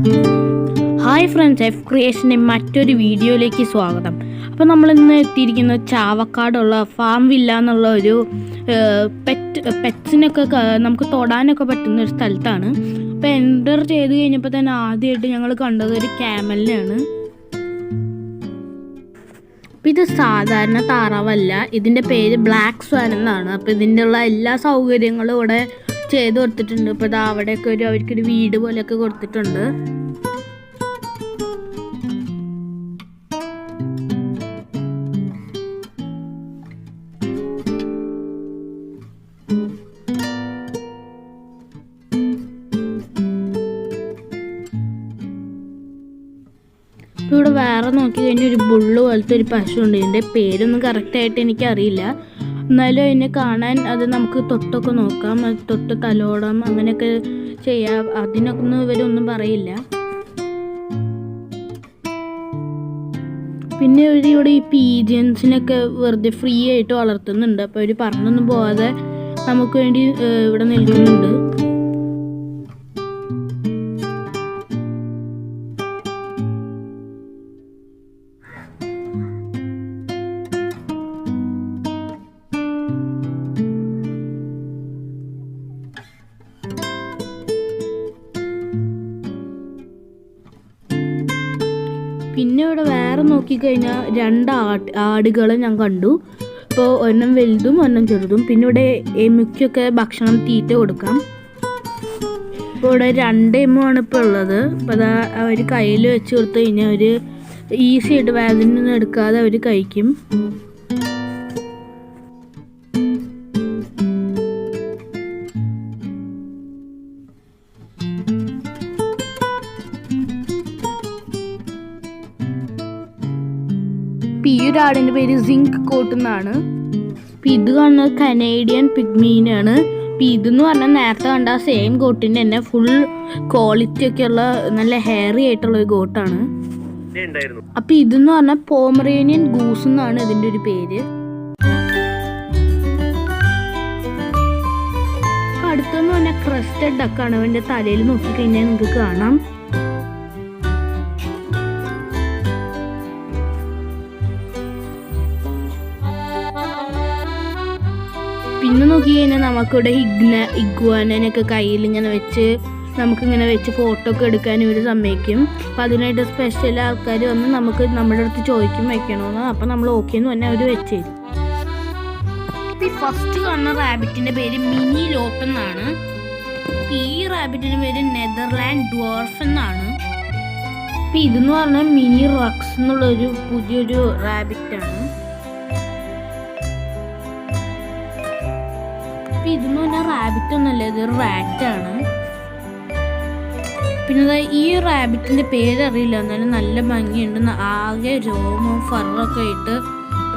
Hi friends F ക്രിയേഷന്റെ മറ്റൊരു വീഡിയോയിലേക്ക് സ്വാഗതം. അപ്പോൾ നമ്മൾ ഇന്ന് എത്തിയിരിക്കുന്നത് ചാവക്കാടുള്ള ഫാം വില്ല എന്നുള്ള ഒരു പെറ്റ് പെറ്റ്സിനൊക്കെ നമുക്ക് തൊടാനൊക്കെ പറ്റുന്ന ഒരു സ്ഥലത്താണ്. അപ്പോൾ എന്റർ ചെയ്ത് കഴിഞ്ഞപ്പോൾ തന്നെ ആദ്യമായിട്ട് ഞങ്ങൾ കണ്ടത് ഒരു ക്യാമലിനെയാണ്. അപ്പോൾ ഇത് സാധാരണ താറാവല്ല. ഇതിന്റെ പേര് ബ്ലാക്ക് സ്വാൻ എന്നാണ്. അപ്പോൾ ഇതിന്റെ ഉള്ള എല്ലാ സൗകര്യങ്ങളും ഇവിടെ ചെയ്ത് കൊടുത്തിട്ടുണ്ട്. ഇപ്പോൾ ഇതാ അവിടെയൊക്കെ ഒരു അവർക്കൊരു വീട് പോലെയൊക്കെ കൊടുത്തിട്ടുണ്ട്. ഇപ്പൊ ഇവിടെ വേറെ നോക്കി കഴിഞ്ഞാൽ ഒരു ബുള്ള് പോലത്തെ ഒരു പശു ഉണ്ട്. ഇതിന്റെ പേരൊന്നും കറക്റ്റായിട്ട് എനിക്കറിയില്ല. എന്നാലും അതിനെ കാണാൻ അത് നമുക്ക് തൊട്ടൊക്കെ നോക്കാം. അത് തൊട്ട് തലോടാം അങ്ങനെയൊക്കെ ചെയ്യാം. അതിനൊക്കെ ഒന്നും ഇവരൊന്നും പറയില്ല. പിന്നെ ഇവർ ഇവിടെ ഈ പീജിയൻസിനൊക്കെ വെറുതെ ഫ്രീ ആയിട്ട് വളർത്തുന്നുണ്ട്. അപ്പോൾ അവർ പറഞ്ഞൊന്നും പോവാതെ നമുക്ക് വേണ്ടി ഇവിടെ നിൽക്കുന്നുണ്ട്. നോക്കിക്കഴിഞ്ഞാൽ രണ്ട് ആട് ആടുകളെ ഞാൻ കണ്ടു. ഇപ്പോൾ ഒരെണ്ണം വലുതും ഒരെണ്ണം ചെറുതും. പിന്നെ ഇവിടെ എമുക്കൊക്കെ ഭക്ഷണം തീറ്റ കൊടുക്കാം. ഇപ്പോൾ ഇവിടെ രണ്ട് എമ്മാണ് ഇപ്പോൾ ഉള്ളത്. അപ്പോൾ അതാ അവർ കയ്യിൽ വെച്ച് കൊടുത്തു കഴിഞ്ഞാൽ അവർ ഈസി ആയിട്ട് വേദനയൊന്നും എടുക്കാതെ അവർ കഴിക്കും. ആടിന്റെ പേര് സിങ്ക് കോട്ട് എന്നാണ്. ഇത് കാണുന്നത് കനേഡിയൻ പിഗ്മീനാണ്. ഇതെന്ന് പറഞ്ഞാൽ നേരത്തെ കണ്ട സെയിം ഗോട്ടിന്റെ തന്നെ ഫുൾ ക്വാളിറ്റി ഒക്കെ ഉള്ള നല്ല ഹെയറി ആയിട്ടുള്ള ഒരു ഗോട്ടാണ് ഉണ്ടായിരുന്നു അപ്പം ഇതെന്ന് പറഞ്ഞാൽ പോമറേനിയൻ ഗൂസ് എന്നാണ് ഇതിന്റെ ഒരു പേര്. അടുത്തെന്ന് പറഞ്ഞാൽ ക്രസ്റ്റഡ് ഡക്കാണ് അവന്റെ തലയിൽ നോക്കിക്കഴിഞ്ഞാൽ നിങ്ങൾക്ക് കാണാം. പിന്നെ നോക്കി കഴിഞ്ഞാൽ നമുക്കിവിടെ ഇഗ്ന ഇഗ്വാനൊക്കെ കയ്യിൽ ഇങ്ങനെ വെച്ച് നമുക്കിങ്ങനെ വെച്ച് ഫോട്ടോ ഒക്കെ എടുക്കാൻ ഇവർ സമ്മതിക്കും. അപ്പം അതിനായിട്ട് സ്പെഷ്യൽ ആൾക്കാർ വന്ന് നമുക്ക് നമ്മുടെ അടുത്ത് ചോദിക്കും വെക്കണമെന്ന് അപ്പം നമ്മൾ ഓക്കെ എന്ന് തന്നെ അവർ വെച്ച് തരും. ഈ ഫസ്റ്റ് കാണുന്ന റാബിറ്റിന്റെ പേര് മിനി ലോപ്പ് എന്നാണ്. ഈ റാബിറ്റിന്റെ പേര് നെതർലാൻഡ് ഡ്വാർഫ് എന്നാണ്. ഇപ്പം ഇതെന്ന് പറഞ്ഞാൽ മിനി റക്സ് എന്നുള്ളൊരു പുതിയൊരു റാബിറ്റ് പറഞ്ഞാൽ റാബിറ്റ് ഒന്നല്ല ഇതൊരു റാറ്റാണ് പിന്നെ ഈ റാബിറ്റിന്റെ പേരറിയില്ല എന്നാലും നല്ല ഭംഗിയുണ്ട്. ആകെ രോമവും ഫറൊക്കെ ആയിട്ട്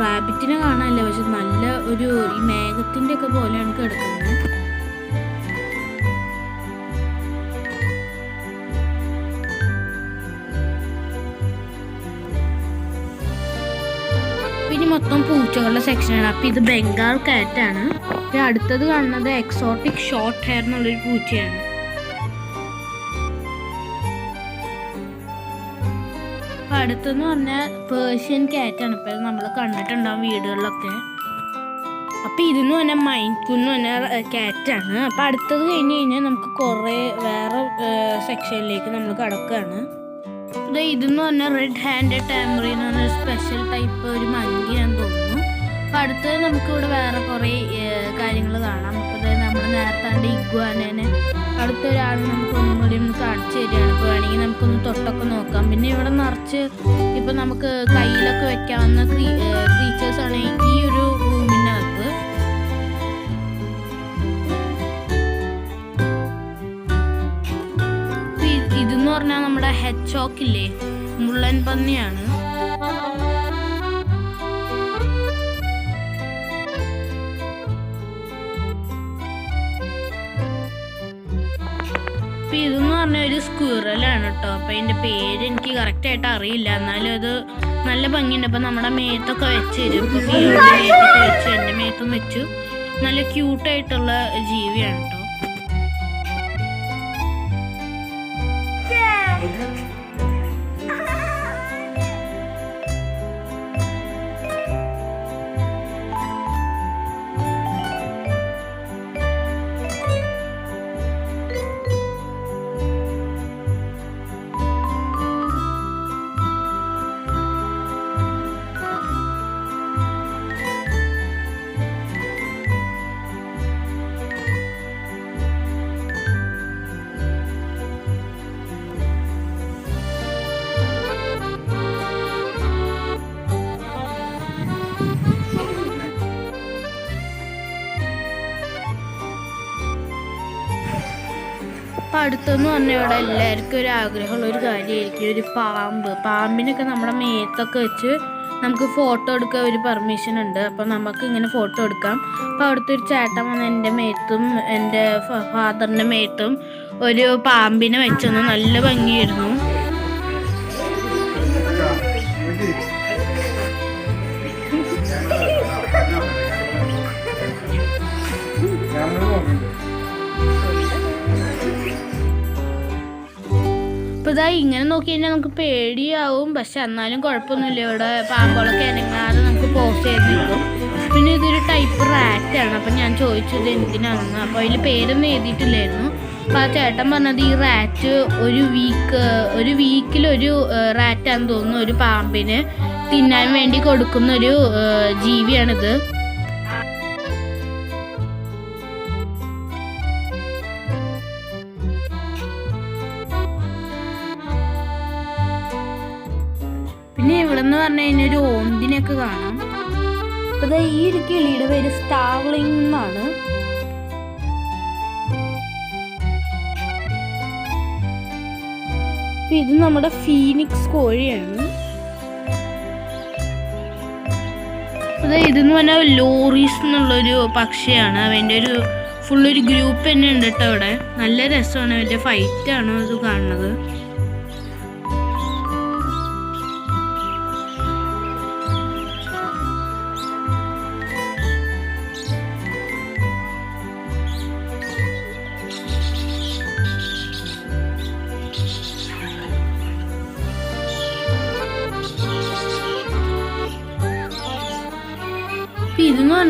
റാബിറ്റിനെ കാണാനല്ല പക്ഷെ നല്ല ഒരു ഈ മേഘത്തിന്റെ ഒക്കെ പോലെയാണ് കിടക്കുന്നത്. മൊത്തം പൂച്ചകളുടെ സെക്ഷനാണ് അപ്പൊ ഇത് ബംഗാൾ കാറ്റ് ആണ്. പിന്നെ അടുത്തത് കാണുന്നത് എക്സോട്ടിക് ഷോർട്ട് ഹെയർ എന്നുള്ളൊരു പൂച്ചയാണ്. അപ്പം അടുത്തെന്ന് പറഞ്ഞാൽ പേർഷ്യൻ കാറ്റ് ആണ്. ഇപ്പൊ നമ്മൾ കണ്ടിട്ടുണ്ടാവും വീടുകളിലൊക്കെ. അപ്പൊ ഇതെന്ന് പറഞ്ഞാൽ മൈൻകുന്ന് പറഞ്ഞാൽ കാറ്റാണ് അപ്പൊ അടുത്തത് കഴിഞ്ഞ് കഴിഞ്ഞാൽ നമുക്ക് കുറേ വേറെ സെക്ഷനിലേക്ക് നമ്മൾ കടക്കുകയാണ് ഇത് ഇതെന്ന് പറഞ്ഞാൽ റെഡ് ഹാൻഡ് ടാമറി എന്ന് പറഞ്ഞ സ്പെഷ്യൽ ടൈപ്പ് ഒരു മഞ്ഞ അപ്പൊ നമുക്കിവിടെ വേറെ കുറേ കാര്യങ്ങൾ കാണാം. അതായത് നമ്മൾ നേരത്തെ കണ്ട ഇഗ്വാനേനെ അടുത്ത ഒരാൾ നമുക്ക് ഒന്നും കൂടി ഒന്ന് കാണിച്ചു തരികയാണ്. ഇപ്പോൾ വേണമെങ്കിൽ നമുക്കൊന്ന് തൊട്ടൊക്കെ നോക്കാം. പിന്നെ ഇവിടെ നിറച്ച് ഇപ്പം നമുക്ക് കയ്യിലൊക്കെ വെക്കാവുന്ന ക്രീച്ചേഴ്സ് ആണ് ഈ ഒരു റൂമിനകത്ത്. ഇതെന്ന് പറഞ്ഞാൽ നമ്മുടെ ഹെച്ച് ഓക്കില്ലേ ഇല്ലേ? മുള്ളൻ പന്നിയാണ്. ഒരു സ്ക്വിറലാണ് കേട്ടോ അപ്പം അതിന്റെ പേര് എനിക്ക് കറക്റ്റ് ആയിട്ട് അറിയില്ല. എന്നാലും അത് നല്ല ഭംഗിയുണ്ട്. അപ്പം നമ്മുടെ മേത്തൊക്കെ വെച്ച് തരും മേത്തൊക്കെ വെച്ചു എന്റെ മേത്തും വെച്ചു. നല്ല ക്യൂട്ടായിട്ടുള്ള ജീവിയാണ് കേട്ടോ അടുത്തെന്ന് പറഞ്ഞാൽ ഇവിടെ എല്ലാവർക്കും ഒരു ആഗ്രഹമുള്ള ഒരു കാര്യമായിരിക്കും. ഒരു പാമ്പ്. പാമ്പിനൊക്കെ നമ്മുടെ മേത്തൊക്കെ വെച്ച് നമുക്ക് ഫോട്ടോ എടുക്കാൻ ഒരു പെർമിഷൻ ഉണ്ട്. അപ്പോൾ നമുക്ക് ഇങ്ങനെ ഫോട്ടോ എടുക്കാം. അപ്പോൾ അവിടുത്തെ ഒരു ചേട്ടൻ വന്ന് എന്റെ മേത്തും എന്റെ ഫാദറിന്റെ മേത്തും ഒരു പാമ്പിനെ വെച്ചൊന്ന് നല്ല ഭംഗിയായിരുന്നു. അപ്പോൾ ഇതാ ഇങ്ങനെ നോക്കി കഴിഞ്ഞാൽ നമുക്ക് പേടിയാവും. പക്ഷെ എന്നാലും കുഴപ്പമൊന്നുമില്ല. ഇവിടെ പാമ്പുകളൊക്കെ അനങ്ങാതെ നമുക്ക് പോസ്റ്റ് ചെയ്ത് നിൽക്കും. പിന്നെ ഇതൊരു ടൈപ്പ് റാറ്റ് ആണ്. അപ്പം ഞാൻ ചോദിച്ചത് എന്തിനാണെന്ന്? അപ്പോൾ അതിൽ പേരൊന്നും എഴുതിയിട്ടില്ലായിരുന്നു. അപ്പോൾ ആ ചേട്ടൻ പറഞ്ഞത് ഈ റാറ്റ് ഒരു വീക്ക് ഒരു വീക്കിൽ ഒരു റാറ്റാന്ന് തോന്നുന്നു. ഒരു പാമ്പിന് തിന്നാൻ വേണ്ടി കൊടുക്കുന്ന ഒരു ജീവിയാണിത്. പറഞ്ഞു കഴിഞ്ഞാൽ ഒരു ഓന്തിനെയൊക്കെ കാണാം. അപ്പൊ ഈ ഒരു കിളിയുടെ പേര് സ്റ്റാർലിംഗ് എന്നാണ്. ഇത് നമ്മുടെ ഫീനിക്സ് കോഴിയാണ്. അത് ഇതെന്ന് പറഞ്ഞാൽ ലോറീസ് എന്നുള്ളൊരു പക്ഷിയാണ്. അവന്റെ ഒരു ഫുള്ളൊരു ഒരു ഗ്രൂപ്പ് തന്നെ ഉണ്ട് കേട്ടോ അവിടെ. നല്ല രസമാണ്. അവന്റെ ഫൈറ്റാണ് അത് കാണുന്നത്.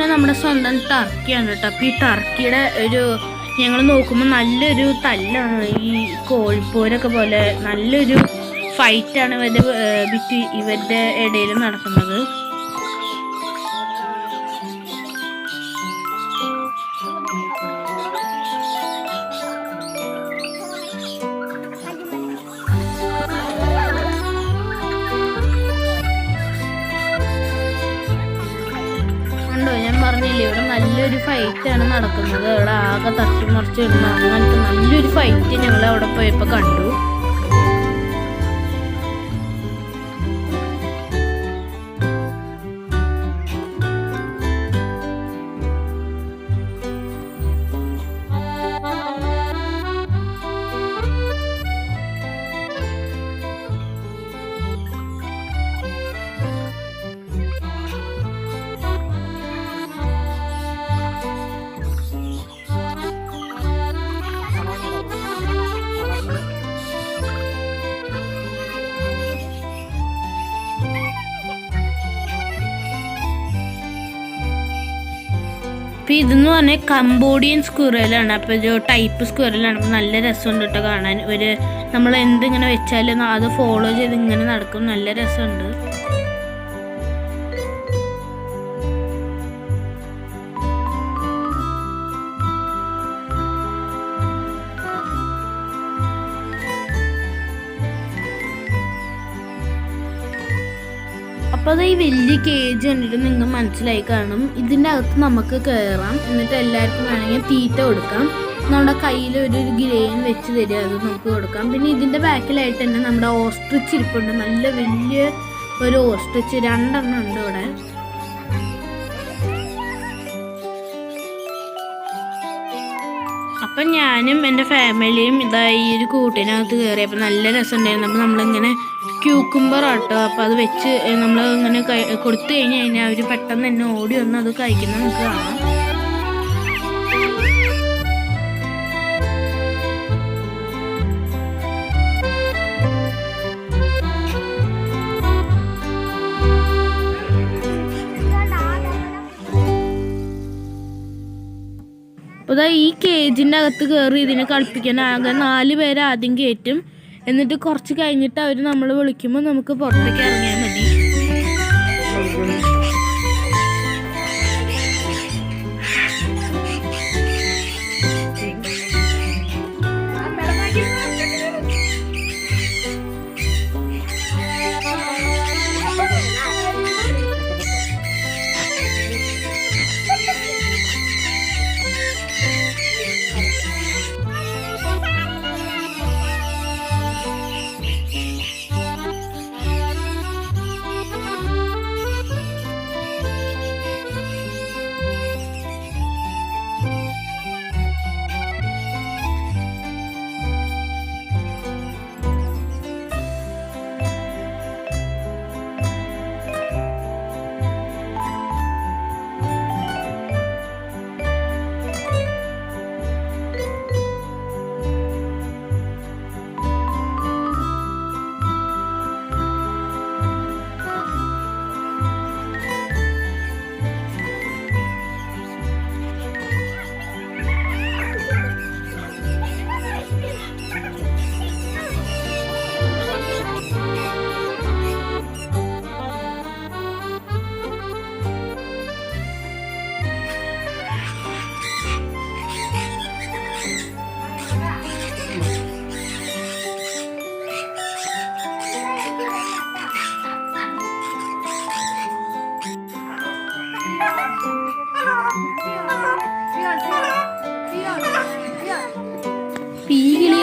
പറഞ്ഞാൽ നമ്മുടെ സ്വന്തം ടർക്കിയാണ് കേട്ടോ അപ്പം ഈ ടർക്കിയുടെ ഒരു ഞങ്ങൾ നോക്കുമ്പോൾ നല്ലൊരു തല്ലാണ്. ഈ കോഴിപ്പോരൊക്കെ പോലെ നല്ലൊരു ഫൈറ്റാണ് ഇവരുടെ ബിറ്റ് ഇവരുടെ ഇടയിൽ നടക്കുന്നത്. ഫൈറ്റാണ് നടക്കുന്നത്. അവിടെ ആകെ തട്ടിമറിച്ച് ഇടുന്ന അങ്ങനത്തെ നല്ലൊരു ഫൈറ്റ് ഞങ്ങൾ അവിടെ പോയപ്പോൾ കണ്ടു. അപ്പൊ ഇതെന്ന് പറഞ്ഞാൽ കംബോഡിയൻ സ്ക്വിറലാണ് അപ്പോൾ ഒരു ടൈപ്പ് സ്ക്വിറലാണ് അപ്പൊ നല്ല രസമുണ്ട് കേട്ടോ കാണാൻ. ഒരു നമ്മൾ എന്തിങ്ങനെ വെച്ചാലും അത് ഫോളോ ചെയ്ത് ഇങ്ങനെ നടക്കും. നല്ല രസമുണ്ട്. അപ്പോൾ അത് ഈ വലിയ കേജ് കണ്ടിട്ട് നിങ്ങൾ മനസ്സിലായി കാണും. ഇതിന്റെ അകത്ത് നമുക്ക് കയറാം എന്നിട്ട് എല്ലാവർക്കും വേണമെങ്കിൽ തീറ്റ കൊടുക്കാം. നമ്മുടെ കയ്യിൽ ഒരു ഗ്രെയിൻ വെച്ച് തരിക അത് നമുക്ക് കൊടുക്കാം. പിന്നെ ഇതിന്റെ ബാക്കിലായിട്ട് തന്നെ നമ്മുടെ ഓസ്ട്രിച്ച് ഇരിപ്പുണ്ട്. നല്ല വലിയ ഒരു ഓസ്ട്രിച്ച് രണ്ടെണ്ണം ഉണ്ട് ഇവിടെ. അപ്പം ഞാനും എന്റെ ഫാമിലിയും ഇതായി ഈ ഒരു കൂട്ടിനകത്ത് കയറിയപ്പോൾ നല്ല രസമുണ്ടായിരുന്നു. അപ്പോൾ നമ്മളിങ്ങനെ ക്യൂക്കുംബർ ആട്ടോ അപ്പോൾ അത് വെച്ച് നമ്മൾ ഇങ്ങനെ കൊടുത്തു കഴിഞ്ഞ് കഴിഞ്ഞാൽ അവർ പെട്ടെന്ന് തന്നെ ഓടി വന്ന് അത് കഴിക്കുന്നത് നമുക്ക് കാണാം. ദാ ഈ കേജിന്റെ അകത്ത് കയറി ഇതിനെ കളിപ്പിക്കാൻ ആകെ നാല് പേര് ആദ്യം കയറ്റും എന്നിട്ട് കുറച്ച് കഴിഞ്ഞിട്ട് അവർ നമ്മൾ വിളിക്കുമ്പോൾ നമുക്ക് പുറത്തേക്ക് ഇറങ്ങിയാൽ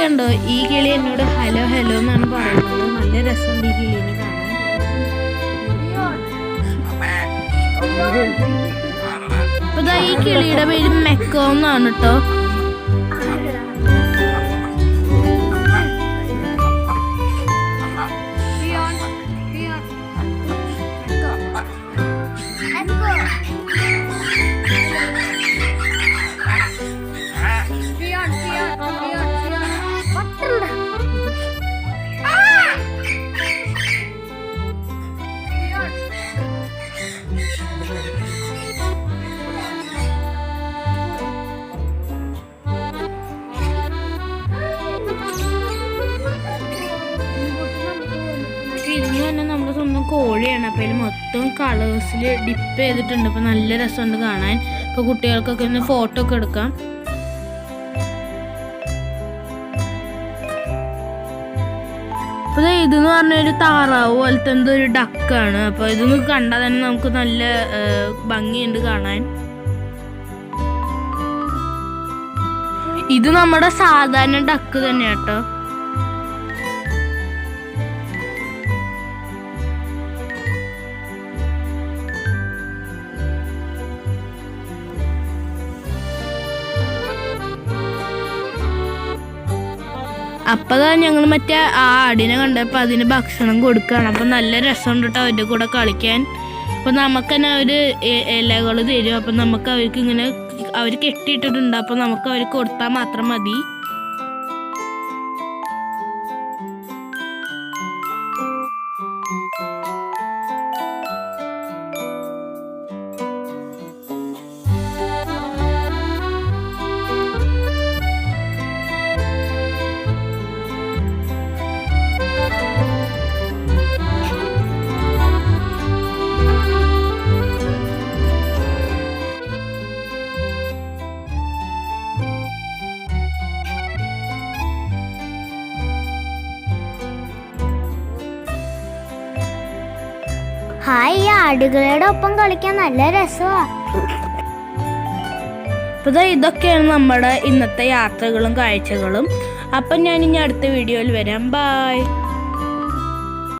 കണ്ടോ? ഈ കിളി എന്നോട് ഹലോ ഹലോ എന്നാണ് പറയുന്നത്. നല്ല രസമുണ്ട് ഈ കിളീനെ കാണാൻ. അപ്പൊ ഈ കിളിയുടെ പേര് മെക്കോ എന്നാണ് കേട്ടോ കോഴിയാണ്. അപ്പോൾ അതിൽ മൊത്തം കളേഴ്സിൽ ഡിപ്പ് ചെയ്തിട്ടുണ്ട്. അപ്പോൾ നല്ല രസമുണ്ട് കാണാൻ. അപ്പോൾ കുട്ടികൾക്കൊക്കെ ഒന്ന് ഫോട്ടോ ഒക്കെ എടുക്കാം. അപ്പോൾ ഇതെന്ന് പറഞ്ഞാൽ ഒരു താറാവ് പോലത്തെ എന്തോ ഒരു ഡക്കാണ് അപ്പോൾ ഇതൊന്ന് കണ്ടാൽ തന്നെ നമുക്ക് നല്ല ഭംഗിയുണ്ട് കാണാൻ. ഇത് നമ്മുടെ സാധാരണ ഡക്ക് തന്നെയാട്ടോ. കേട്ടോ അപ്പതാ ഞങ്ങൾ മറ്റേ ആ ആടിനെ കണ്ടപ്പോൾ അതിന് ഭക്ഷണം കൊടുക്കുകയാണ് അപ്പം നല്ല രസമുണ്ട് കേട്ടോ അവരുടെ കൂടെ കളിക്കാൻ. അപ്പം നമുക്ക് തന്നെ അവർ ഇലകൾ തരും. അപ്പം നമുക്ക് അവർക്ക് ഇങ്ങനെ അവർ കെട്ടിയിട്ടിട്ടുണ്ട്. അപ്പം നമുക്ക് അവർ കൊടുത്താൽ മാത്രം മതി. ആടുകളുടെ ഒപ്പം കളിക്കാൻ നല്ല രസമാ അപ്പോൾ ഇതൊക്കെയാണ് നമ്മുടെ ഇന്നത്തെ യാത്രകളും കാഴ്ചകളും. അപ്പം ഞാൻ ഇനി അടുത്ത വീഡിയോയിൽ വരാം. ബായ്